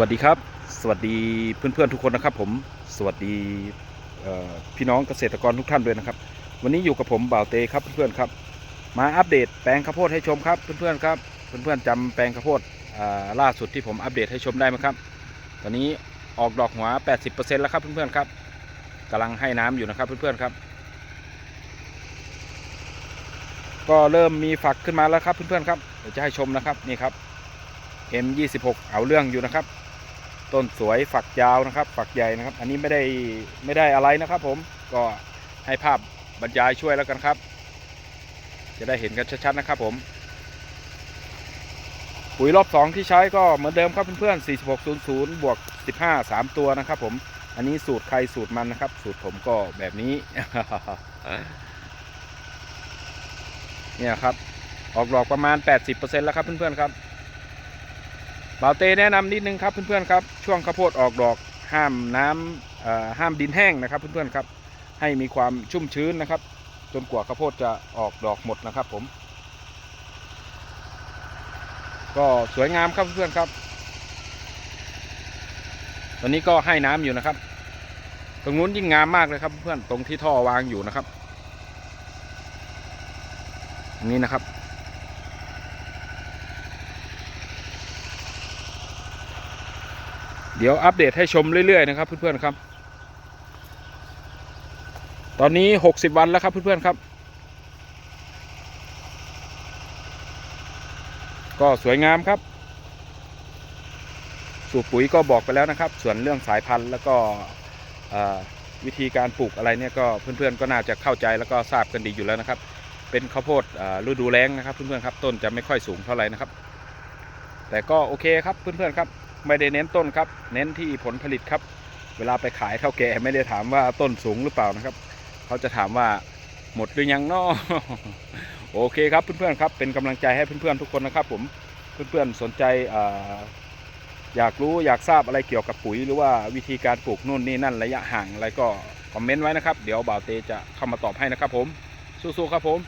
วัสดีครับ สวัสดีเพื่อนๆทุกคนนะครับ ผมสวัสดีพี่น้องเกษตรกรทุกท่านด้วยนะครับ วันนี้อยู่กับผมบ่าวเตครับเพื่อนๆครับ มาอัปเดตแปลงข้าวโพดให้ชมครับเพื่อนๆครับเพื่อนๆจำแปลงข้าวโพดล่าสุดที่ผมอัปเดตให้ชมได้ไหมครับ ตอนนี้ออกดอกหัว 80%แล้วครับเพื่อนๆครับกำลังให้น้ำอยู่นะครับเพื่อนๆครับ ก็เริ่มมีฝักขึ้นมาแล้วครับเพื่อนๆครับเดี๋ยวจะให้ชมนะครับนี่ครับ M26 เอาเรื่องอยู่นะครับ ต้นสวยฝักยาวนะครับ ฝักใหญ่นะครับ อันนี้ไม่ได้ไม่ได้อะไรนะครับ ผมก็ให้ภาพบรรยายช่วยแล้วกันครับ จะได้เห็นกันชัดๆนะครับ ผม ปุ๋ยรอบสองที่ใช้ก็เหมือนเดิมครับเพื่อนๆ4600บวก15 3 ตัวนะครับ ผมอันนี้สูตรใครสูตรมันนะครับ สูตรผมก็แบบนี้เนี่ยครับ ออกดอกประมาณ 80%แล้วครับเพื่อนๆครับ บ่าวเตแนะนำนิดนึงครับเพื่อนๆครับช่วงข้าวโพดออกดอกห้ามน้ำเอ่อห้ามดินแห้งนะครับ เพื่อนๆครับให้มีความชุ่มชื้นนะครับ จนกว่าข้าวโพดจะออกดอกหมดนะครับผม ก็สวยงามครับเพื่อนๆครับ ตอนนี้ก็ให้น้ำอยู่นะครับ ตรงนู้นยิ่งงามมากเลยครับเพื่อนตรงที่ท่อวางอยู่นะครับอันนี้นะครับ เดี๋ยวอัปเดตให้ชมเรื่อยๆนะครับ เพื่อนๆครับ ตอนนี้ 60 วันแล้วครับเพื่อนๆครับ ก็สวยงามครับ สูตรปุ๋ยก็บอกไปแล้วนะครับ ส่วนเรื่องสายพันธุ์แล้วก็วิธีการปลูกอะไรเนี่ยก็เพื่อนๆก็น่าจะเข้าใจแล้วก็ทราบกันดีอยู่แล้วนะครับ เป็นข้าวโพดเอ่อฤดูแล้งนะครับเพื่อนๆครับต้นจะไม่ค่อยสูงเท่าไหร่นะครับ แต่ก็โอเคครับเพื่อนๆครับ ไม่ได้เน้นต้นครับ เน้นที่ผลผลิตครับ เวลาไปขายเท่าแก่ไม่ได้ถามว่าต้นสูงหรือเปล่านะครับ เขาจะถามว่าหมดหรือยังนอโอเคครับเพื่อนๆครับ เป็นกำลังใจให้เพื่อนๆทุกคนนะครับผมเพื่อนๆสนใจออยากรู้อยากทราบอะไรเกี่ยวกับปุ๋ย หรือว่าวิธีการปลูกนู่นนี่นั่นระยะห่างอะไรก็คอมเมนต์ไว้นะครับ เดี๋ยวบ่าวเตจะเข้ามาตอบให้นะครับผมสู้ๆครับผม